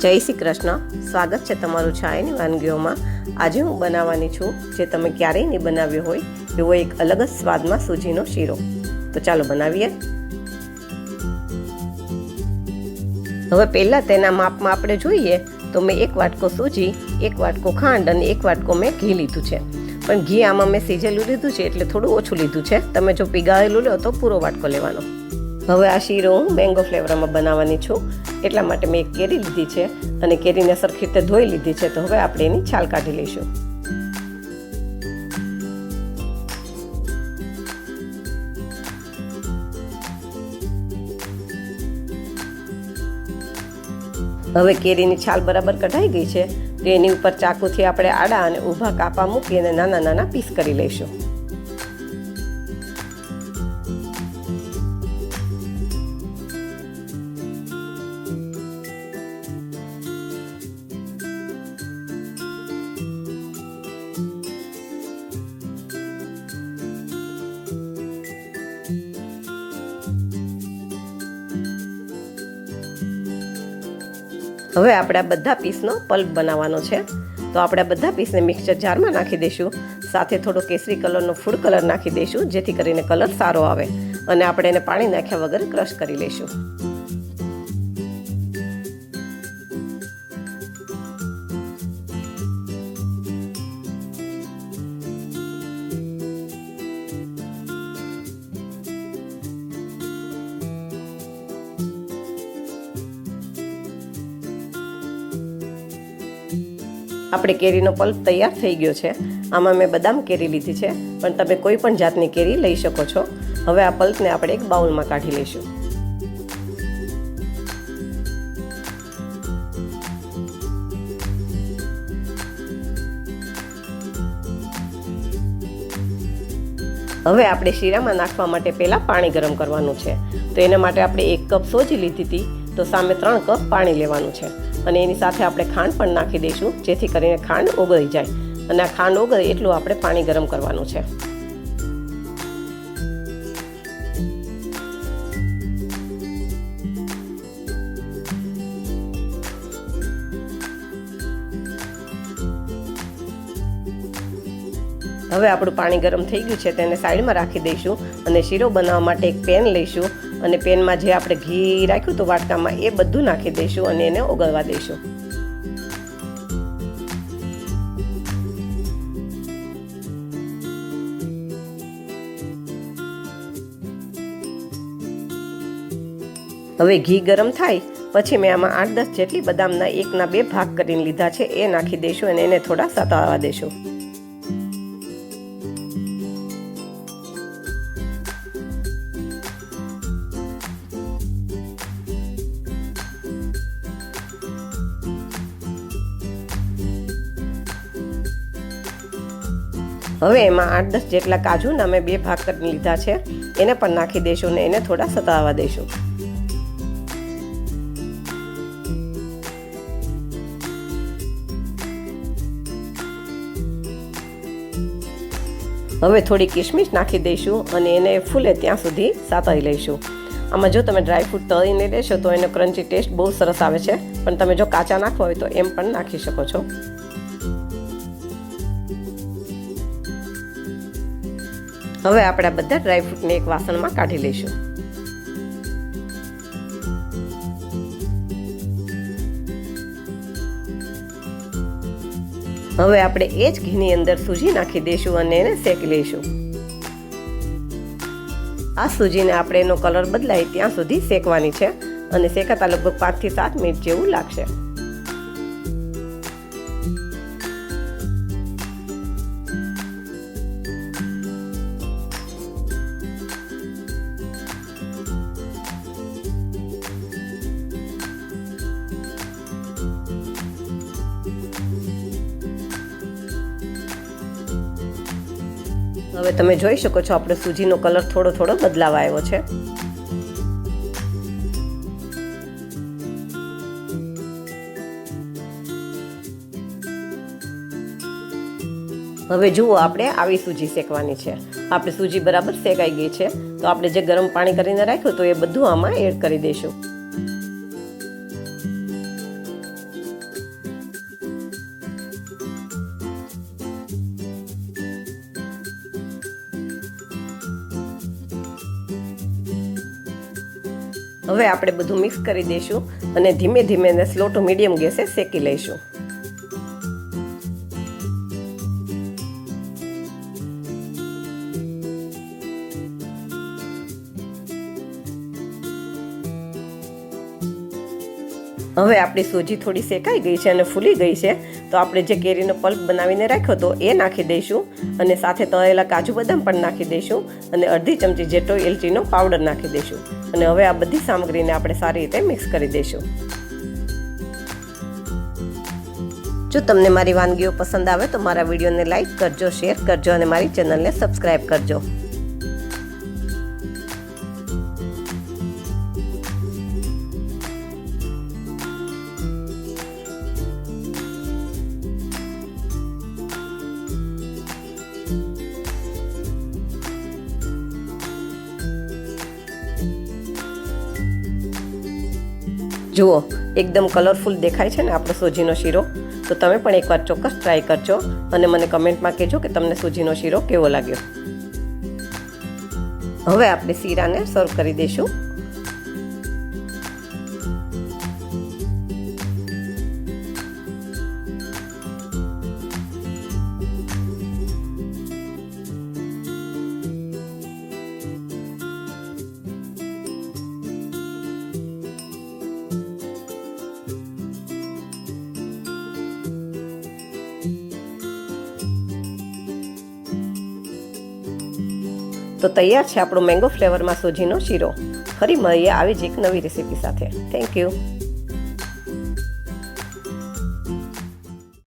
જય શ્રી કૃષ્ણ. સ્વાગત છે તમારું છાયાની વાનગીઓમાં. આજે હું બનાવવાની છું જે તમે ક્યારેય નહીં બનાવ્યો હોય, એવો એક અલગ જ સ્વાદમાં સૂજીનો શીરો. તો ચાલો બનાવીએ. હવે પહેલાં તેના માપમાં આપણે જોઈએ, તો મેં એક વાટકો સૂજી, એક વાટકો ખાંડ અને એક વાટકો મેં ઘી લીધું છે. પણ ઘી આમાં મેં સીજેલું લીધું છે એટલે થોડું ઓછું લીધું છે. તમે જો પીગાળેલું લો તો પૂરો વાટકો લેવાનો. હવે આ શીરો હું મેંગો ફ્લેવરમાં બનાવવાની છું. એટલા માટે મેં એક કેરી લીધી છે અને કેરીને સરખી રીતે ધોઈ લીધી છે. તો હવે આપણે એની છાલ કાઢી લઈશું. હવે કેરીની છાલ બરાબર કઢાઈ ગઈ છે. તો એની ઉપર ચાકુથી આપણે આડા અને ઊભા કાપા મૂકી અને નાના નાના પીસ કરી લઈશું. હવે આપણે આ બધા પીસનો પલ્પ બનાવવાનો છે. તો આપણે બધા પીસને મિક્સર જારમાં નાખી દઈશું. સાથે થોડો કેસરી કલરનો ફૂડ કલર નાખી દઈશું, જેથી કરીને કલર સારો આવે. અને આપણે એને પાણી નાખ્યા વગર ક્રશ કરી લઈશું. આપણે કેરીનો પલ્પ તૈયાર થઈ ગયો છે. આમાં મેં બદામ કેરી લીધી છે, પણ તમે કોઈ પણ જાતની કેરી લઈ શકો છો. હવે આ પલ્પને આપણે એક બાઉલમાં કાઢી લઈશું. હવે આપણે શીરામાં નાખવા માટે પહેલાં પાણી ગરમ કરવાનું છે. તો એના માટે આપણે એક કપ સોજી લીધી હતી, તો સામે ત્રણ કપ પાણી લેવાનું છે. અને એની સાથે આપણે ખાંડ પણ નાખી દઈશું, જેથી કરીને ખાંડ ઓગળી જાય. અને આ ખાંડ ઓગળે એટલું આપણે પાણી ગરમ કરવાનું છે. હવે આપણું પાણી ગરમ થઈ ગયું છે, તેને સાઈડમાં રાખી દઈશું અને શીરો બનાવવા માટે એક પેન લઈશું. અને પેનમાં જે આપણે ઘી રાખ્યું હતું વાટકામાં એ બધું નાખી દઈશું અને એને ઓગળવા દઈશું. હવે ઘી ગરમ થાય, પછી મેં આમાં આઠ દસ જેટલી બદામના એકના બે ભાગ કરીને લીધા છે, એ નાખી દઈશું અને એને થોડા સતાવવા દઈશું. હવે એમાં આઠ દસ જેટલા કાજુના મેં બે ભાગ કરી લીધા છે. એને પણ નાખી દઈશું ને એને થોડા સતાવવા દઈશું. હવે થોડી કિશમિશ નાખી દઈશું અને એને ફૂલે ત્યાં સુધી સાતળી લઈશું. આમાં જો તમે ડ્રાયફ્રૂટ તળીને લેશો તો એનો ક્રન્ચી ટેસ્ટ બહુ સરસ આવે છે. પણ તમે જો કાચા નાખવા હોય તો એમ પણ નાખી શકો છો. હવે આપણે આ બધા ડ્રાયફ્રૂટને એક વાસણમાં કાઢી લઈશું. હવે આપણે એ જ ઘીની અંદર સૂજી નાખી દઈશું અને એને શેકી લઈશું. આ સૂજીને આપણે એનો કલર બદલાય ત્યાં સુધી શેકવાની છે અને શેકાતા લગભગ પાંચથી સાત મિનિટ જેવું લાગશે. હવે તમે જોઈ શકો છો, આપણે સૂજીનો કલર થોડો થોડો બદલાવ આવ્યો છે. હવે જુઓ, આપણે આવી સૂજી શેકવાની છે. આપણે સૂજી બરાબર શેકાઈ ગઈ છે. તો આપણે જે ગરમ પાણી કરીને રાખ્યું તો એ બધું આમાં એડ કરી દઈશું. હવે આપણે બધું મિક્સ કરી દઈશું અને ધીમે ધીમે અને સ્લો ટુ મીડિયમ ગેસે શેકી લઈશું. હવે આપણી સૂજી થોડી શેકાઈ ગઈ છે અને ફૂલી ગઈ છે, તો આપણે જે કેરીનો પલ્પ બનાવીને રાખ્યો હતો એ નાખી દઈશું અને સાથે તળેલા કાજુ બદામ પણ નાખી દઈશું અને અડધી ચમચી જેટલો એલચીનો પાવડર નાખી દઈશું અને હવે આ બધી સામગ્રીને આપણે સારી રીતે મિક્સ કરી દઈશું. જો તમને મારી વાનગીઓ પસંદ આવે તો મારા વિડીયોને લાઈક કરજો, શેર કરજો અને મારી ચેનલને સબસ્ક્રાઈબ કરજો. જુઓ, એકદમ કલરફુલ દેખાય છે ને આપણો સૂજીનો શીરો. તો તમે પણ એકવાર ચોક્કસ ટ્રાય કરજો અને મને કમેન્ટમાં કહેજો કે તમને સૂજીનો શીરો કેવો લાગ્યો. હવે આપણે શીરાને સર્વ કરી દઈશું. તો તૈયાર છે આપણો મેંગો ફ્લેવરમાં સોજીનો શીરો. ફરી મળીએ આવી જ એક નવી રેસીપી સાથે. Thank you